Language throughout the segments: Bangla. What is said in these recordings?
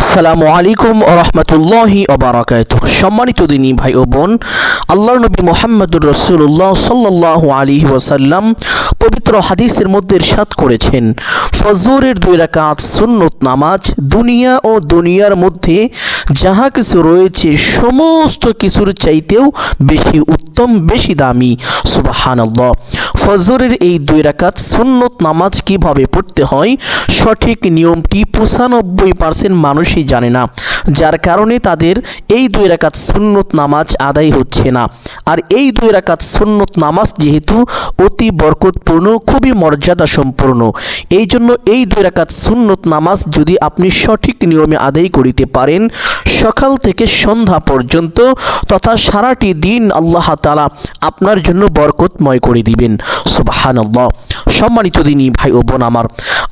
আসসালামু আলাইকুম রহমতুল্লাহি অবরাকাত সম্মানিত দিনী ভাই ও বোন, আল্লাহর নবী মোহাম্মদুর রসুল্লাহ সাল্লাহ আলী ওয়াসাল্লাম পবিত্র হাদিসের মধ্যে সাত করেছেন, ফজরের দুই রাকাত সুন্নত নামাজ দুনিয়া ও দুনিয়ার মধ্যে যাহা কিছু রয়েছে সমস্ত কিছুর চাইতেও বেশি উত্তম, বেশি দামি। সুবাহান ফজরের এই দুই রাকাত সুন্নত নামাজ কীভাবে পড়তে হয়, সঠিক নিয়মটি পঁচানব্বই পার্সেন্ট মানুষই জানে না। যার কারণে তাদের এই দুই রাকাত সুন্নত নামাজ আদায় হচ্ছে না। আর এই দুই রাকাত সুন্নত নামাজ যেহেতু অতি বরকতপূর্ণ, খুবই মর্যাদা সম্পূর্ণ এই জন্য এই দুই রাকাত সুন্নত নামাজ যদি আপনি সঠিক নিয়মে আদায় করিতে পারেন, সকাল থেকে সন্ধ্যা পর্যন্ত তথা সারাটি দিন আল্লাহ তালা আপনার জন্য বরকতময় করে দিবেন। সুবাহান সম্মানিত দিনী ভাই ও বোন আমার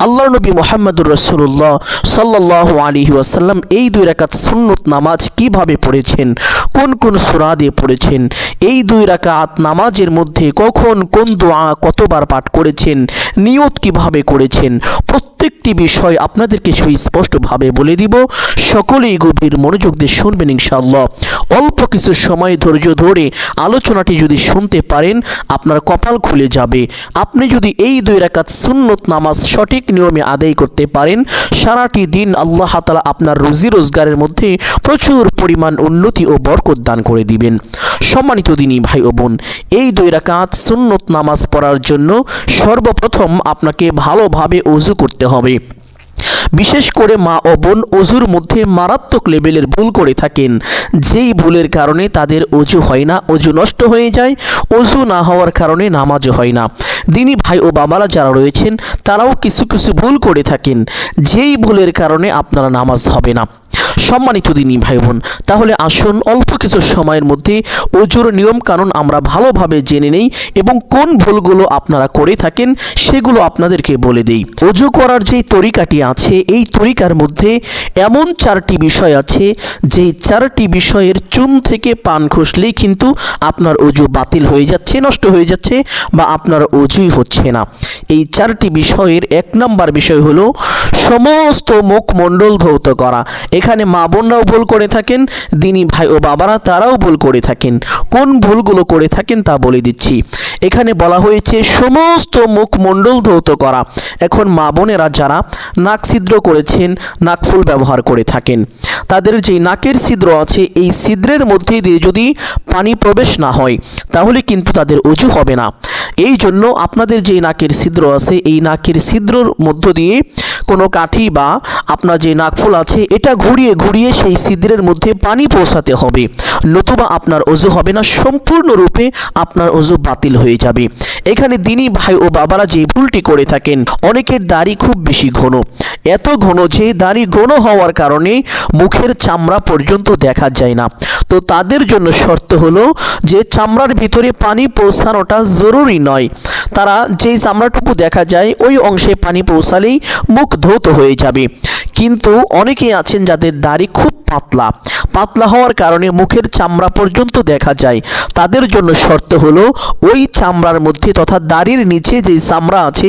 আল্লাহ নবী মোহাম্মদুর রসুল্লাহ সাল্লাহ আলী ওয়াসাল্লাম এই দুই রাকাত সুন্নত নামাজ কীভাবে পড়েছেন, কোন কোন সুরা দিয়ে পড়েছেন এই দুই রাকাত নামাজের মধ্যে কখন কোন দোয়া কতবার পাঠ করেছেন, নিয়ত কীভাবে করেছেন, প্রত্যেকটি বিষয় আপনাদেরকে সুস্পষ্টভাবে বলে দিব। সকলেই গভীর মনোযোগ দিয়ে শুনবেন ইনশাআল্লাহ। অল্প কিছু সময় ধৈর্য ধরে আলোচনাটি যদি শুনতে পারেন, আপনার কপাল খুলে যাবে। আপনি যদি এই দুই রাকাত সুন্নত নামাজ সঠিক নিয়মে আদায় করতে পারেন, সারাটি দিন আল্লাহ তালা আপনার রুজি রোজগারের মধ্যে প্রচুর পরিমাণ উন্নতি ও বরকত দান করে দিবেন। সম্মানিত দিনী ভাই ও বোন, এই দুই রাকাত সুন্নত নামাজ পড়ার জন্য সর্বপ্রথম আপনাকে ভালোভাবে অজু করতে হবে। বিশেষ করে মা ও বোন অজুর মধ্যে মারাত্মক লেভেলের ভুল করে থাকেন। যেই ভুলের কারণে তাদের অজু হয় না অজু নষ্ট হয়ে যায় অজু না হওয়ার কারণে নামাজও হয় না। দিনী ভাই ও বাবারা যারা রয়েছেন, তারাও কিছু কিছু ভুল করে থাকেন। যেই ভুলের কারণে আপনারা নামাজ হবে না। সম্মানিত দিনী ভাই বোন তাহলে আসুন অল্প কিছু সময়ের মধ্যে অজুর নিয়ম কানুন আমরা ভালোভাবে জেনে নেই এবং কোন ভুলগুলো আপনারা করে থাকেন সেগুলো আপনাদেরকে বলে দেই। অজু করার যে তরিকাটি আছে, এই তরিকার মধ্যে এমন চারটি বিষয় আছে, যে চারটি বিষয়ের চুন থেকে পান খসলেই কিন্তু আপনার অজু বাতিল হয়ে যাচ্ছে, নষ্ট হয়ে যাচ্ছে বা আপনার অজুই হচ্ছে না। এই চারটি বিষয়ের এক নম্বর বিষয় হলো সমস্ত মুখমণ্ডল ধৌত করা। এখানে মা বোনরাও ভুল করে থাকেন, দিনী ভাই ও বাবারা তারাও ভুল করে থাকেন। কোন ভুলগুলো করে থাকেন তা বলে দিচ্ছি। এখানে বলা হয়েছে, সমস্ত মুখমণ্ডল ধৌত করা। এখন মা বোনেরা যারা নাক ছিদ্র করেছেন নাকফুল ব্যবহার করে থাকেন। তাদের যে নাকের ছিদ্র আছে, এই ছিদ্রের মধ্যে দিয়ে যদি পানি প্রবেশ না হয়, তাহলে কিন্তু তাদের অজু হবে না। এই জন্য আপনাদের যে নাকের ছিদ্র আছে, এই নাকের ছিদ্রর মধ্য দিয়ে কোনো কাঠি বা আপনার যে নাকফুল আছে, এটা ঘুরিয়ে ঘুরিয়ে সেই ছিদ্রের মধ্যে পানি পৌঁছাতে হবে। নতুবা আপনার অজু হবে না, সম্পূর্ণরূপে আপনার অজু বাতিল হয়ে যাবে। এখানে দিনী ভাই ও বাবারা যে ভুলটি করে থাকেন, অনেকের দাড়ি খুব বেশি ঘন। এত ঘন যে দাড়ি ঘন হওয়ার কারণে মুখের চামড়া পর্যন্ত দেখা যায় না। তো তাদের জন্য শর্ত হলো যে চামড়ার ভিতরে পানি পৌঁছানোটা জরুরি নয়। তারা যেই চামড়াটুকু দেখা যায়, ওই অংশে পানি পৌঁছালেই মুখ ধৌত হয়ে যাবে। কিন্তু অনেকে আছেন যাদের দাড়ি খুব পাতলা। পাতলা হওয়ার কারণে মুখের চামড়া পর্যন্ত দেখা যায়। তাদের জন্য শর্ত হলো ওই চামড়ার মধ্যে তথা দাড়ির নিচে যে চামড়া আছে,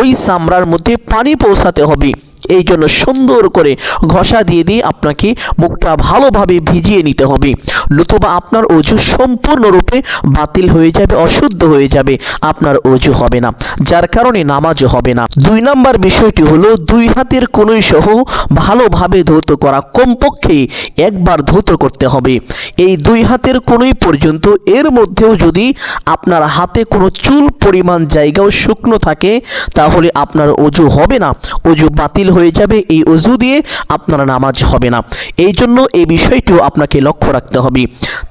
ওই চামড়ার মধ্যে পানি পৌঁছাতে হবে। এই জন্য সুন্দর করে ঘষা দিয়ে দিয়ে আপনাকে মুখটা ভালোভাবে ভিজিয়ে নিতে হবে। নতুবা আপনার অজু সম্পূর্ণরূপে বাতিল হয়ে যাবে, অশুদ্ধ হয়ে যাবে, আপনার অজু হবে না। যার কারণে নামাজও হবে না। দুই নাম্বার বিষয়টি হলো, দুই হাতের কোনোই সহ ভালোভাবে ধৌত করা, কমপক্ষে একবার ধৌত করতে হবে। এই দুই হাতের কোনোই পর্যন্ত, এর মধ্যেও যদি আপনার হাতে কোনো চুল পরিমাণ জায়গাও শুকনো থাকে, তাহলে আপনার অজু হবে না। অজু বাতিল হয়ে যাবে, এই অজু দিয়ে আপনার নামাজ হবে না। এই জন্য এই বিষয়টিও আপনাকে লক্ষ্য রাখতে হবে।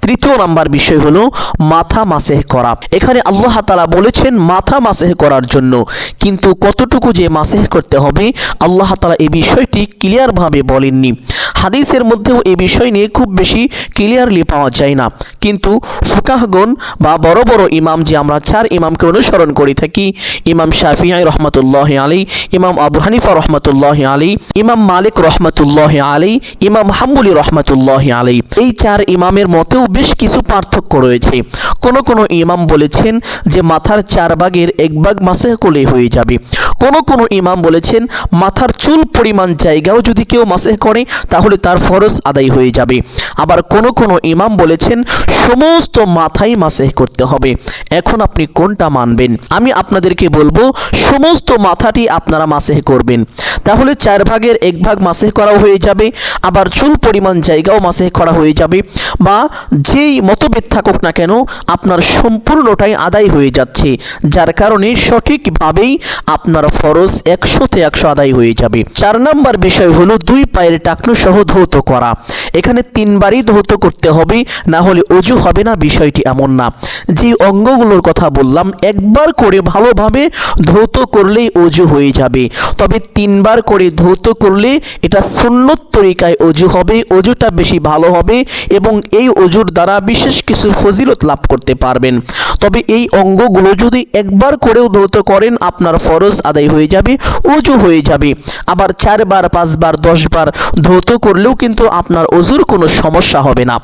তৃতীয় নাম্বার বিষয় হলো মাথা মাসেহ করা। এখানে আল্লাহ তালা বলেছেন মাথা মাসেহ করার জন্য। কিন্তু কতটুকু যে মাসেহ করতে হবে, আল্লাহ তালা এই বিষয়টি ক্লিয়ারভাবে বলেননি। হাদিসের মধ্যেও এই বিষয় নিয়ে খুব বেশি ক্লিয়ারলি পাওয়া যায় না। কিন্তু ফুকাহগণ বা বড় বড় ইমাম যে আমরা চার ইমামকে অনুসরণ করে থাকি, ইমাম শাফিআই রহমতুল্লাহ আলী ইমাম আবু হানিফা রহমতুল্লাহ আলী ইমাম মালিক রহমতুল্লাহ আলী ইমাম হাম্বুলি রহমতুল্লাহ আলী এই চার ইমামের মতেও বেশ কিছু পার্থক্য রয়েছে। কোন কোন ইমাম বলেছেন যে মাথার চার ভাগের এক ভাগ মাসে করলে হয়ে যাবে। কোন কোন ইমাম বলেছেন মাথার চুল পরিমাণ জায়গাও যদি কেউ মাসে করে, তাহলে তার ফরজ আদায় হয়ে যাবে। আবার কোন কোন ইমাম বলেছেন, সমস্ত মাথাই মাসেহ করতে হবে। এখন আপনি কোনটা মানবেন? আমি আপনাদেরকে বলব, সমস্ত মাথাটি আপনারা মাসেহ করবেন। তাহলে চার ভাগের এক ভাগ মাসেহ করাও হয়ে যাবে, আবার চুল পরিমাণ জায়গাও মাসেহ করা হয়ে যাবে, বা যেই মতভেদ থাকুক না কেন, আপনার সম্পূর্ণটাই আদায় হয়ে যাচ্ছে। যার কারণে সঠিকভাবেই আপনার ফরজ একশোতে একশো আদায় হয়ে যাবে। চার নম্বর বিষয় হলো দুই পায়ের টাকনু সহ ধৌত করা। এখানে তিনবারই ধৌত করতে হবে, না হলে অজু হবে না, বিষয়টি এমন না। যে অঙ্গগুলোর কথা বললাম, একবার করে ভালোভাবে ধৌত করলেই অজু হয়ে যাবে। তবে তিনবার করে ধৌত করলে এটা সুন্নত তরিকায় অজু হবে, অজুটা বেশি ভালো হবে এবং এই অজুর দ্বারা বিশেষ কিছু ফজিলত লাভ করতে পারবেন। তবে এই অঙ্গগুলো যদি একবার করেও ধৌত করেন, আপনার ফরজ আদায় হয়ে যাবে, অজু হয়ে যাবে। আবার চারবার, পাঁচবার, দশবার ধৌত করলেও কিন্তু আপনার অজুর কোনো সমস্যা হবে না।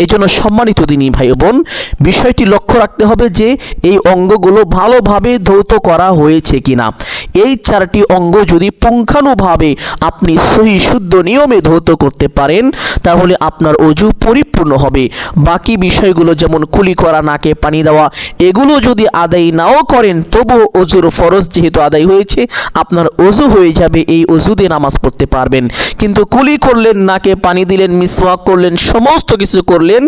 এই জন্য সম্মানিত দিনী ভাই বোন, বিষয়টি লক্ষ্য রাখতে হবে যে এই অঙ্গগুলো ভালোভাবে ধৌত করা হয়েছে কিনা। এই চারটি অঙ্গ যদি পুঙ্খানুভাবে আপনি সহি শুদ্ধ নিয়মে ধৌত করতে পারেন, তাহলে আপনার অজু পরিপূর্ণ হবে। বাকি বিষয়গুলো যেমন কুলি করা, নাকে পানি দেওয়া, এগুলো যদি আদায় নাও করেন, তবুও অজুর ফরজ যেহেতু আদায় হয়েছে, আপনার অজু হয়ে যাবে, এই অজু দিয়ে নামাজ পড়তে পারবেন। কিন্তু কুলি করলেন, নাকে পানি দিলেন, মিসওয়াক করলেন, সমস্ত কিছু করলেন,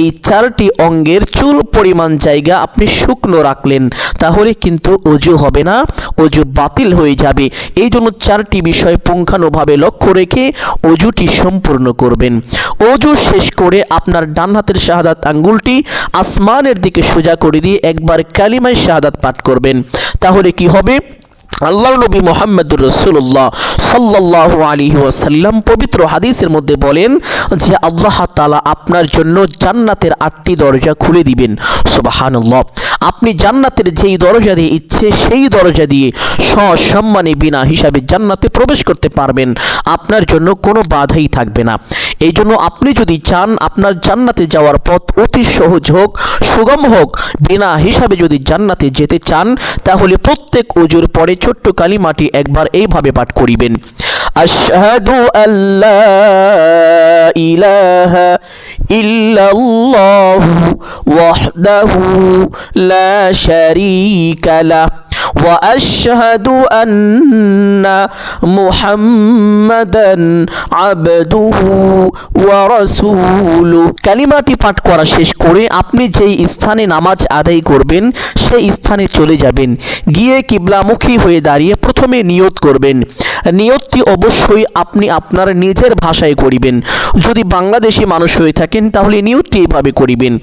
এই চারটি অঙ্গের চুল পরিমাণ জায়গা আপনি শুকনো রাখলেন, তাহলে কিন্তু অজু হবে না, অজু বাতিল হয়ে যাবে। এই জন্য চারটি বিষয় পুঙ্খানুভাবে লক্ষ্য রেখে অজুটি সম্পূর্ণ করবেন। অজু শেষ করে আপনার ডান হাতের শাহাদাত আঙ্গুলটি আসমানের দিকে সোজা করে দিয়ে একবার কালিমায় শাহাদাত পাঠ করবেন। তাহলে কি হবে? আল্লাহ নবী মোহাম্মদুর রসুল্লাহ সাল্লাহ আলী ওয়াসাল্লাম পবিত্র হাদিসের মধ্যে বলেন যে আল্লাহ তালা আপনার জন্য জান্নাতের আটটি দরজা খুলে দিবেন। সুবাহানুল্লাহ। আপনি জান্নাতের যেই দরজা দিয়ে ইচ্ছে সেই দরজা দিয়ে সসম্মানে বিনা হিসাবে জান্নাতে প্রবেশ করতে পারবেন। আপনার জন্য কোনো বাধাই থাকবে না। এই জন্য আপনি যদি চান, আপনার জান্নাতে যাওয়ার পথ অতি সহজ হোক, সুগম হোক, বিনা হিসাবে যদি জান্নাতে যেতে চান, তাহলে প্রত্যেক অজুর পরে ছোট্ট কালিমাটি একবার এইভাবে পাঠ করিবেন। আশহাদু আল্লা ইলাহা ইল্লাল্লাহু ওয়াহদাহু লা শারীকা লাহ। واشهد ان محمدا عبده ورسوله কালিমাটি পাঠ করা শেষ করে আপনি যেই স্থানে নামাজ আদায় করবেন সেই স্থানে চলে যাবেন গিয়ে কিবলামুখী হয়ে দাঁড়িয়ে প্রথমে নিয়ত করবেন নিয়তটি অবশ্যই আপনি আপনার নিজের ভাষায় করিবেন যদি বাংলাদেশি মানুষ হয়ে থাকেন তাহলে নিয়তটি এভাবে করিবেন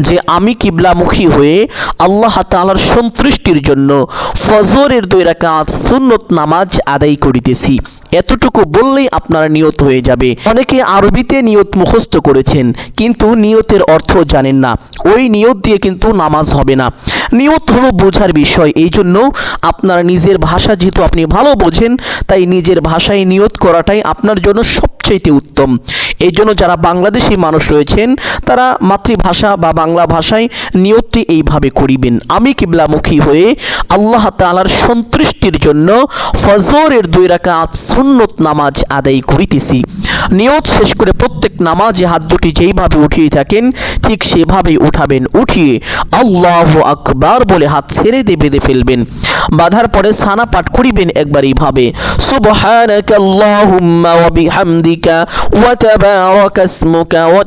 যে আমি কিবলামুখী হয়ে আল্লাহ তাআলার সন্তুষ্টির জন্য ফজরের দুই রাকাত সুন্নত নামাজ আদায় করিতেছি। এতটুকু বললেই আপনার নিয়ত হয়ে যাবে। অনেকে আরবিতে নিয়ত মুখস্থ করেছেন, কিন্তু নিয়তের অর্থ জানেন না। ওই নিয়ত দিয়ে কিন্তু নামাজ হবে না। নিয়ত হলো বোঝার বিষয়। এই জন্য আপনার নিজের ভাষা যেহেতু আপনি ভালো বোঝেন, তাই নিজের ভাষায় নিয়ত করাটাই আপনার জন্য সবচাইতে উত্তম। এই জন্য যারা বাংলাদেশি মানুষ রয়েছেন, তারা মাতৃভাষা বা বাংলা ভাষায় নিয়তি এইভাবে করিবেন। আমি কিবলামুখী হয়ে আল্লাহ তালার সন্তুষ্টির জন্য ফজরের দুই রাকাত সুন্নত নামাজ আদায় করিতেছি। নিয়ত শেষ করে প্রত্যেক নামাজে হাত দুটি যেইভাবে উঠিয়ে থাকেন, ঠিক সেভাবেই উঠাবেন। উঠিয়ে আল্লাহ আকবার বলে হাত ছেড়ে দিয়ে বেঁধে ফেলবেন। বাধার পরে সানা পাঠ করিবেন একবার এইভাবে। সুবহানাক আল্লাহুম্মা ওয়া বিহামদিকা ওয়া তাবারাকা ইসমুকা ওয়া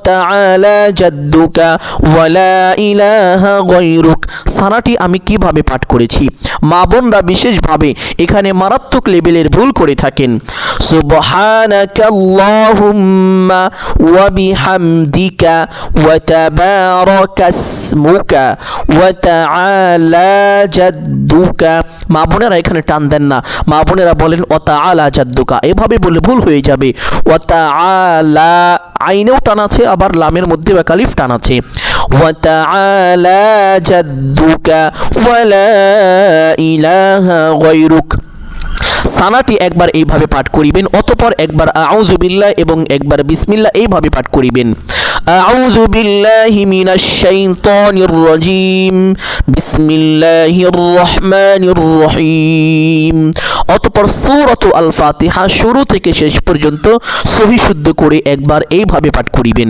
সারাটি আমি কীভাবে পাঠ করেছি? মা বোনরা বিশেষভাবে এখানে মারাত্মক লেভেলের ভুল করে থাকেন। সুবহানাকাল্লাহুম্মা ওয়া বিহামদিকা ওয়া তাবারাকাসমুকা ওয়া তাআলা জাদ্দুকা। মা বোনেরা এখানে টান দেন না। মা বোনেরা বলেন, ওয়া তাআলা জাদ্দুকা। এভাবে বলে ভুল হয়ে যাবে। ওয়া তাআলা আইনেও টান আছে, আবার লামের মধ্যে বেকালিফ টান আছে। ওয়া আলা জাদ্দুকা ওয়া লা ইলাহা গায়রুক। সানাটি একবার এইভাবে পাঠ করিবেন, অতপর একবার আউজুবিল্লাহ এবং একবার বিসমিল্লাহ এইভাবে পাঠ করিবেন। আউযু বিল্লাহি মিনাশ শাইতানির রাজিম, বিসমিল্লাহির রহমানির রহিম। অতপর সূরাত আল ফাতিহা শুরু থেকে শেষ পর্যন্ত সহি শুদ্ধ করে একবার এইভাবে পাঠ করিবেন।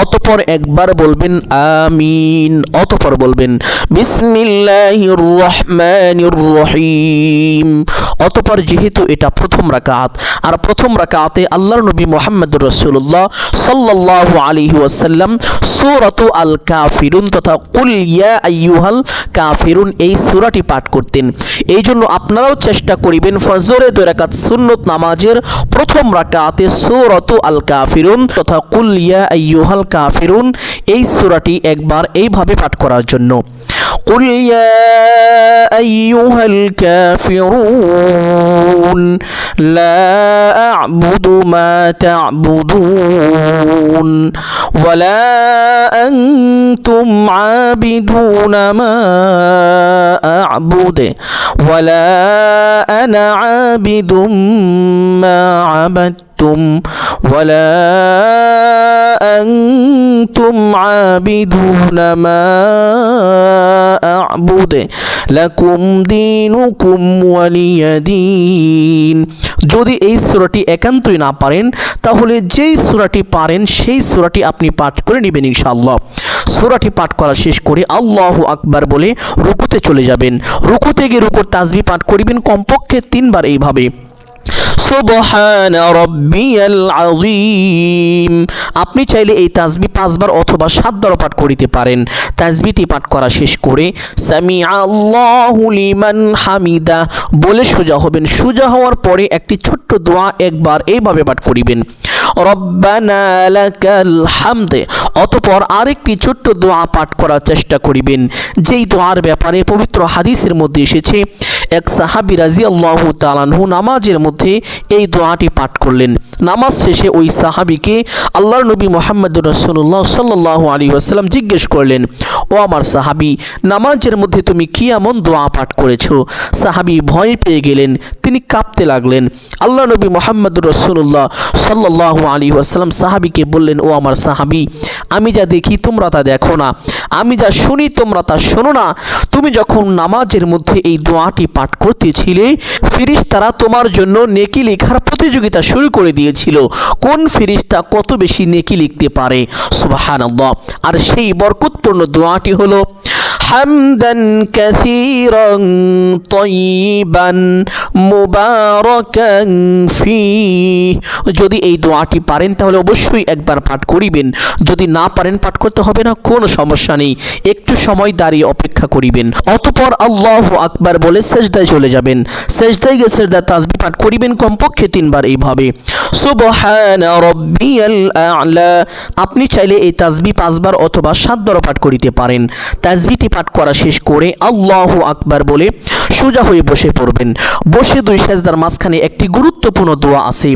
অতপর একবার বলবেন আমিন, অতপর বলবেন বিসমিল্লাহির রহমানির রহিম অতপর যেহেতু এটা প্রথম রাকাত, আর প্রথম রাকাতে আল্লাহর নবী মোহাম্মদ রসুল্লাহ সাল্লাল্লাহু আলাইহি ওয়াসাল্লাম সূরাতু আল কাফিরুন তথা কুল ইয়া আইয়ুহাল কাফিরুন এই সূরাটি পাঠ করতেন। এই জন্য আপনারাও চেষ্টা করিবেন ফজরে দুই রাকাত সুন্নত নামাজের প্রথম রাকাতে সূরাতু আল কাফিরুন তথা কুল ইয়া আইয়ুহাল কাফিরুন এই সূরাটি একবার এইভাবে পাঠ করার জন্য قل يا أيها الكافرون لا أعبد ما تعبدون ولا أنتم عابدون ما أعبد ولا أنا عابد ما عبدتم ولا أنتم عابدون ما أعبد لكم دينكم ولي دين যদি এই সূরাটি একান্তই না পারেন তাহলে যেই সূরাটি পারেন সেই সূরাটি আপনি পাঠ করে নেবেন ইনশাআল্লাহ সূরাটি পাঠ করা শেষ করে আল্লাহু আকবার বলে রুকুতে চলে যাবেন রুকুতে গিয়ে রুকুর তাসবিহ পাঠ করিবেন কমপক্ষে তিনবার এইভাবে সুবহান রব্বিয়াল আযীম। আপনি চাইলে এই তাসবি পাঁচবার অথবা সাতবারও পাঠ করিতে পারেন। তাসবিটি পাঠ করা শেষ করে সামি আল্লাহু লিমান হামিদা, বলে সোজা হবেন। সোজা হওয়ার পরে একটি ছোট্ট দোয়া একবার এইভাবে পাঠ করিবেন। রব্বানা লাকাল হামদে, অতপর আরেকটি ছোট্ট দোয়া পাঠ করার চেষ্টা করিবেন। যেই দোয়ার ব্যাপারে পবিত্র হাদিসের মধ্যে এসেছে এক সাহাবি রাজি আল্লাহ তালানহু নামাজের মধ্যে এই দোয়াটি পাঠ করলেন। নামাজ শেষে ওই সাহাবিকে আল্লাহর নবী মোহাম্মদ রসুল্লাহ সাল্লাহ আলী আসাল্লাম জিজ্ঞেস করলেন, ও আমার সাহাবি, নামাজের মধ্যে তুমি কি এমন দোয়া পাঠ করেছ? সাহাবি ভয় পেয়ে গেলেন, তিনি কাঁপতে লাগলেন। আল্লাহ নবী মোহাম্মদ রসুল্লাহ সাল্লাহ আলী আসাল্লাম সাহাবিকে বললেন, ও আমার সাহাবি, আমি যা দেখি তোমরা তা দেখো না। আমি যা শুনি তোমরা তা শোনো না। তুমি যখন নামাজের মধ্যে এই দোয়াটি পাঠ করতেছিলে ফিরিস্তারা তোমার জন্য নেকি লেখার প্রতিযোগিতা শুরু করে দিয়েছিল কোন ফিরিস্তা কত বেশি নেকি লিখতে পারে সুবহানাল্লাহ আর সেই বরকতপূর্ণ দোয়াটি হলো حمدا كثيرا طيبا মুবারাকান ফিহ যদি এই দোয়াটি পারেন তাহলে অবশ্যই একবার পাঠ করিবেন যদি না পারেন পাঠ করতে হবে না কোনো সমস্যা নেই একটু সময় দাঁড়িয়ে অপেক্ষা করিবেন। অতপর আল্লাহ আকবার বলে সেজদায় চলে যাবেন। সেজদায় গিয়ে সেজদা তাসবি পাঠ করিবেন কমপক্ষে তিনবার এইভাবে। আপনি চাইলে এই তাজবি পাঁচবার অথবা সাতবারও পাঠ করিতে পারেন। তাজবিটি পাঠ করা শেষ করে আল্লাহ আকবার বলে সোজা হয়ে বসে পড়বেন। বসে দুই সেজদার মাঝখানে একটি গুরুত্বপূর্ণ দোয়া আছে।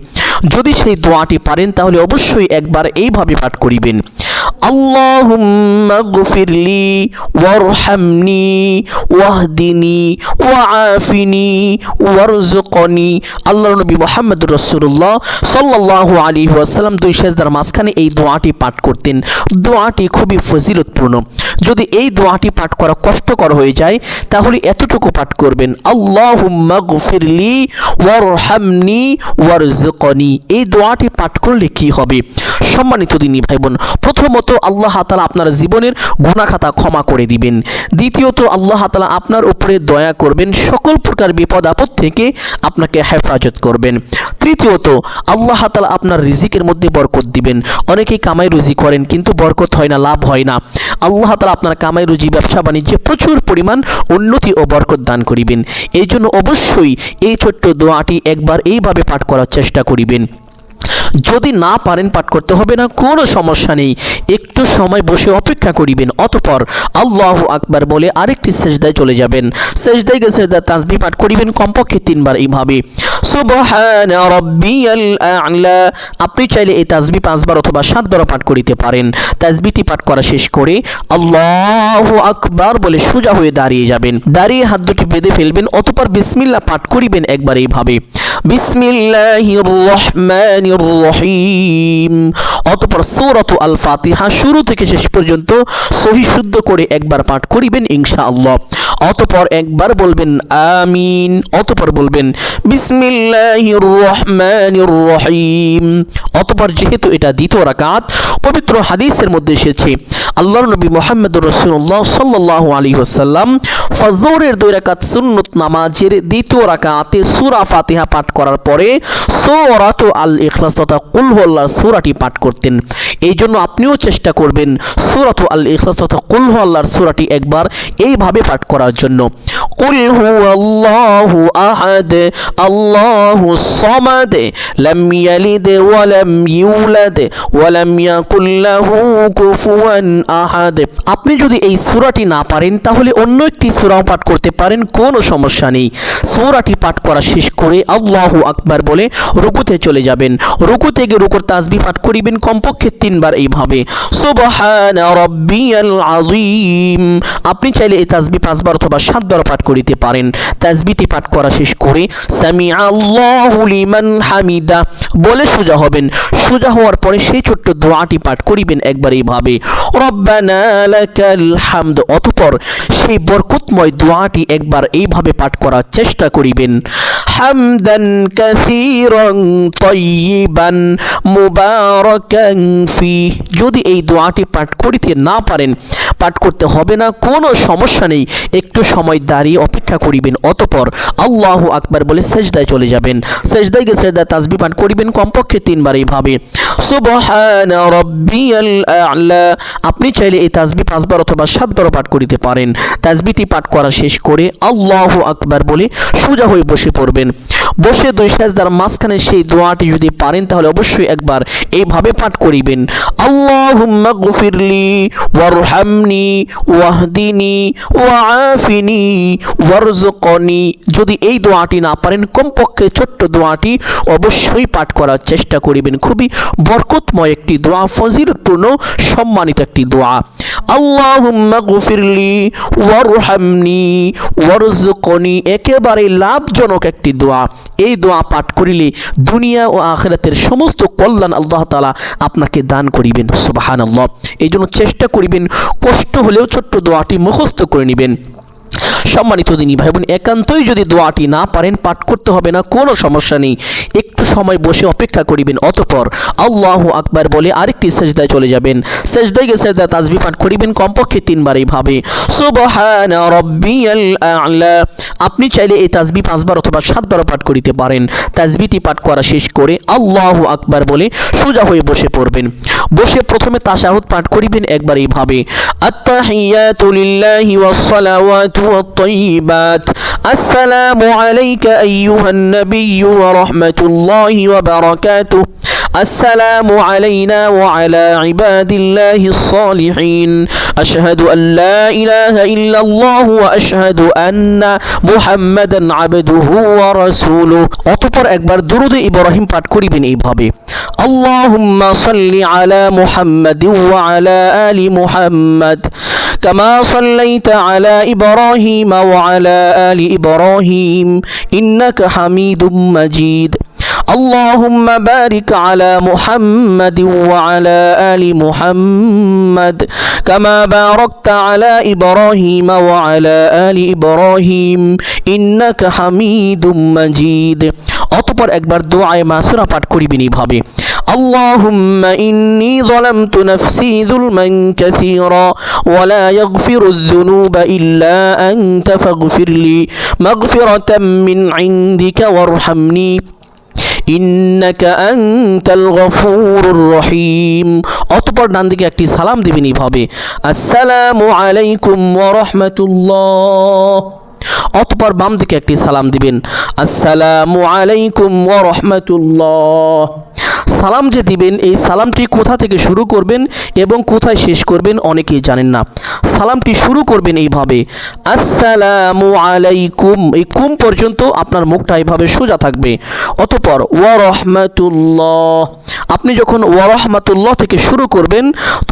যদি সেই দোয়াটি পারেন তাহলে অবশ্যই একবার এইভাবে পাঠ করিবেন। আল্লাহুম্মা গফিরলি ওয়ারহামনি ওয়াহদিনি ওয়াআফিনি ওয়ারজুকনি আল্লাহর নবী মুহাম্মদ রাসূলুল্লাহ সাল্লাল্লাহু আলাইহি ওয়াসাল্লাম দুই সেজদার মাঝখানে এই দোয়াটি পাঠ করতেন। দোয়াটি খুবই ফজিলতপূর্ণ। যদি এই দোয়াটি পাঠ করা কষ্টকর হয়ে যায়, তাহলে এতটুকু পাঠ করবেন, আল্লাহুম্মা গফিরলি ওয়ারহামনি ওয়ারজুকনি এই দোয়াটি পাঠ করলে কি হবে? সম্মানিত দিনী ভাই বোন প্রথমত আল্লাহ তাআলা আপনার জীবনের গুনাহ ক্ষমা করে দিবেন। দ্বিতীয়ত, আল্লাহ তাআলা আপনার উপরে দয়া করবেন, সকল প্রকার বিপদ আপদ থেকে আপনাকে হেফাজত করবেন। তৃতীয়ত, আল্লাহ তাআলা আপনার রিজিকের মধ্যে বরকত দিবেন। অনেকেই কামাই রুজি করেন, কিন্তু বরকত হয় না, লাভ হয় না। আল্লাহ তাআলা আপনার কামাই রুজি, ব্যবসা বাণিজ্যে প্রচুর পরিমাণ উন্নতি ও বরকত দান করিবেন। এই জন্য অবশ্যই এই ছোট্ট দোয়াটি একবার এইভাবে পাঠ করার চেষ্টা করিবেন। যদি না পারেন পাঠ করতে হবে না, কোনো সমস্যা নেই। একটু সময় বসে অপেক্ষা করিবেন, অতপর আল্লাহ আকবার বলে আরেকটি সেজদায় চলে যাবেন। সেজদায় গেছে তাসবি পাঠ করিবেন, কমপক্ষে তিনবার এইভাবে। আপনি চাইলে এই তাসবি পাঁচবার অথবা সাতবারও পাঠ করিতে পারেন। তাসবিটি পাঠ করা শেষ করে আল্লাহু আকবার বলে সোজা হয়ে দাঁড়িয়ে যাবেন। দাঁড়িয়ে হাত দুটি বেঁধে ফেলবেন, অতপর বিসমিল্লাহ পাঠ করিবেন একবার এইভাবে। বিসমিল্লাহির রহমানির রহিম অতপর সূরাতু আল ফাতিহা শুরু থেকে শেষ পর্যন্ত সহি শুদ্ধ করে একবার পাঠ করিবেন ইনশাআল্লাহ। অতপর একবার বলবেন আমিন। অতপর বলবেন বিসমিল্লাহির রহমানির রহিম অতপর যেহেতু এটা দ্বিতীয় রাকাত, পবিত্র হাদিসের মধ্যে এসেছে, আল্লাহর নবী মুহাম্মদুর রাসূলুল্লাহ সাল্লাল্লাহু আলাইহি ওয়াসাল্লাম ফজরের দুই রাকাত সুন্নত নামাজের দ্বিতীয় রাকাতে সূরা ফাতিহা পাঠ করার পরে সূরাতু আল ইখলাস তথা কুল সুরাটি পাঠ করতেন। এই জন্য আপনিও চেষ্টা করবেন সুরাত আল ইখলাস তথা কুল সুরাটি সূরাটি একবার এইভাবে পাঠ করার জন্য। কুল হুয়াল্লাহু আহাদ আল্লাহুস সামাদ লাম ইয়ালিদ ওয়া লাম ইউলাদ ওয়া লাম ইয়াকুল লাহু কুফুয়ান আহাদ আপনি যদি এই সূরাটি না পারেন, তাহলে অন্য একটি সূরাও পাঠ করতে পারেন, কোনো সমস্যা নেই। সূরাটি পাঠ করা শেষ করে আল্লাহু আকবার বলে রুকুতে চলে যাবেন। রুকু থেকে রুকুর তাসবিহ পাঠ করিবেন, কমপক্ষে তিনবার এইভাবে। সুবহান রাব্বিয়াল আযীম। আপনি চাইলে এই তাসবিহ পাঁচবার অথবা সাতবার পাঠ করিতে পারেন। তাসবিহটি পাঠ করা শেষ করে সামি লিমান হামিদা, বলে সোজা হবেন। সোজা হওয়ার পরে সেই ছোট্ট দোয়াটি পাঠ করিবেন একবার এইভাবে। হামদ, অতঃপর সেই বরকতময় দোয়াটি একবার এইভাবে পাঠ করার চেষ্টা করিবেন। হামদান কাসীরান তাইয়িবান মুবারাকান ফি যদি এই দোয়াটি পাঠ করিতে না পারেন, পাঠ করতে হবে না, কোনো সমস্যা নেই। একটু সময় দাঁড়িয়ে অপেক্ষা করিবেন। অতপর আল্লাহ আকবার বলে সেজদায় চলে যাবেন। সেজদায় গিয়ে সেজদায় তাজবি পাঠ করিবেন, কমপক্ষে তিনবার এইভাবে। আপনি চাইলে এই তাসবি পাঁচবার অথবা সাতবারও পাঠ করিতে পারেন। তাসবিটি পাঠ করা শেষ করে আল্লাহ আকবার বলে সোজা হয়ে বসে পড়বেন। বসে দুই সাজদার মাঝখানে সেই দোয়াটি যদি পারেন, তাহলে অবশ্যই একবার এইভাবে পাঠ করিবেন। আল্লাহুম্মা গফিরলি ওয়ারহামনি ওয়াহদিনি ওয়াআফিনি ওয়ারজুকনি যদি এই দোয়াটি না পারেন, কমপক্ষে ছোট্ট দোয়াটি অবশ্যই পাঠ করার চেষ্টা করিবেন। খুবই বরকতময় একটি দোয়া, ফজিলতপূর্ণ, সম্মানিত একটি দোয়া। আল্লাহুম্মা গফিরলি, ওয়ারহামনি ওয়ারজুকনি একেবারে লাভজনক একটি দোয়া। এই দোয়া পাঠ করিলে দুনিয়া ও আখিরাতের সমস্ত কল্যাণ আল্লাহ তাআলা আপনাকে দান করিবেন, সুবহানাল্লাহ। এই জন্য চেষ্টা করিবেন, কষ্ট হলেও ছোট্ট দোয়াটি মুখস্থ করে নেবেন। সম্মানিত দিনী ভাই বোন একান্তই যদি দোয়াটি না পারেন, পাঠ করতে হবে না, কোনো সমস্যা নেই। একটু সময় বসে অপেক্ষা করিবেন, অতপর আল্লাহ আকবার বলে আরেকটি সেজদায় চলে যাবেন। সেজদায় গিয়ে সেজদা তাজবি পাঠ করিবেন, কমপক্ষে তিনবার এইভাবে আপনি চাইলে এই তাজবি পাঁচবার অথবা সাতবারও পাঠ করিতে পারেন। তাজবিটি পাঠ করা শেষ করে আল্লাহ আকবার বলে সোজা হয়ে বসে পড়বেন। বসে প্রথমে তাশাহুদ পাঠ করিবেন একবার এইভাবে আত্তাহিয়াতু লিল্লাহি ওয়াস সালাওয়াতু ওয়াত তাইয়িবাত আসসালামু আলাইকা আইয়ুহান নাবিয়্যু ওয়া রাহমাতুল্লাহি ওয়া বারাকাতুহু السلام علينا وعلى عباد الله الصالحين أشهد أن لا إله إلا الله وأشهد أن محمدا عبده ورسوله অতঃপর একবার দুরুদে ইব্রাহিম পাঠ করিবেন এইভাবে আল্লাহুম্মা সাল্লি আলা মুহাম্মাদিন ওয়া আলা আলি মুহাম্মাদ كما صليت على إبراهيم وعلى آل إبراهيم إنك حميد مجيد اللهم بارك على محمد وعلى آل محمد كما باركت على إبراهيم وعلى آل إبراهيم إنك حميد مجيد অতপর একবার দোয়ায় মাসুরা পাঠ করিবেন এইভাবে اللهم إني ظلمت نفسي ظلما كثيرا ولا يغفر الذنوب إلا أنت فاغفر لي مغفرة من عندك وارحمني إنك أنت الغفور الرحيم অতপর ডান দিকে একটি সালাম দিবেন এইভাবে আসসালামু আলাইকুম ওয়া রাহমাতুল্লাহ অতপর বাম দিকে একটি সালাম দিবেন আসসালামু আলাইকুম ওয়া রাহমাতুল্লাহ সালাম যে দিবেন, এই সালামটি কোথা থেকে শুরু করবেন এবং কোথায় শেষ করবেন অনেকেই জানেন না। সালামটি শুরু করবেন এইভাবে, আসসালামু আলাইকুম। এই কুম পর্যন্ত আপনার মুখটা এইভাবে সোজা থাকবে। অতপর, ওয়া রহমাতুল্লাহ। আপনি যখন ওয়া রহমাতুল্লাহ থেকে শুরু করবেন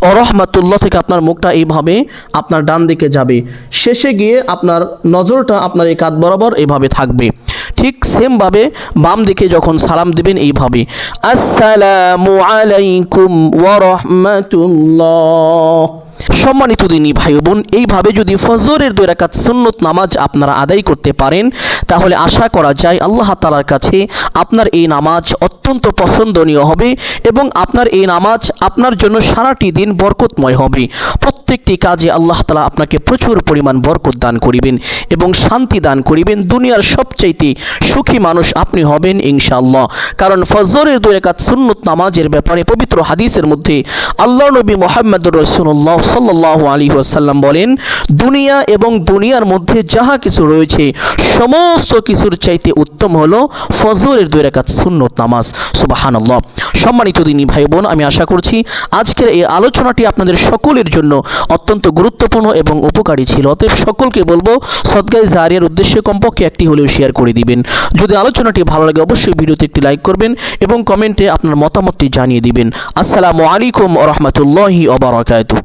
ওয়া রহমাতুল্লাহ থেকে আপনার মুখটা এইভাবে আপনার ডান দিকে যাবে। শেষে গিয়ে আপনার নজরটা আপনার এই কাঁধ বরাবর এইভাবে থাকবে। ঠিক সেমভাবে বাম দিকে যখন সালাম দিবেন এইভাবে। আসসালামু আলাইকুম ওয়া রাহমাতুল্লাহ সম্মানিত দিনী ভাই বোন এইভাবে যদি ফজরের দুই রাকাত সুন্নত নামাজ আপনারা আদায় করতে পারেন, তাহলে আশা করা যায় আল্লাহ তালার কাছে আপনার এই নামাজ অত্যন্ত পছন্দনীয় হবে এবং আপনার এই নামাজ আপনার জন্য সারাটি দিন বরকতময় হবে। প্রত্যেকটি কাজে আল্লাহ তালা আপনাকে প্রচুর পরিমাণ বরকত দান করিবেন এবং শান্তি দান করিবেন। দুনিয়ার সবচাইতে সুখী মানুষ আপনি হবেন ইনশাআল্লাহ। কারণ ফজরের দুই রাকাত সুন্নত নামাজের ব্যাপারে পবিত্র হাদিসের মধ্যে আল্লাহ নবী মোহাম্মদুর রসুল্লাহ সাল্লাহ আলী ওয়াসাল্লাম বলেন, দুনিয়া এবং দুনিয়ার মধ্যে যাহা কিছু রয়েছে, সমস্ত কিছুর চাইতে উত্তম হলো ফজরের দুই রাকাত সুন্নত নামাজ। সুবাহানাল্লাহ। সম্মানিত দিনী ভাই বোন আমি আশা করছি আজকের এই আলোচনাটি আপনাদের সকলের জন্য অত্যন্ত গুরুত্বপূর্ণ এবং উপকারী ছিল। অতএব সকলকে বলব সদগাই জারিয়ার উদ্দেশ্যে কমপক্ষে একটি হলেও শেয়ার করে দিবেন। যদি আলোচনাটি ভালো লাগে, অবশ্যই ভিডিওতে একটি লাইক করবেন এবং কমেন্টে আপনার মতামতটি জানিয়ে দিবেন। আসসালামু আলাইকুম রহমতুল্লাহি ওবরাকাতুহ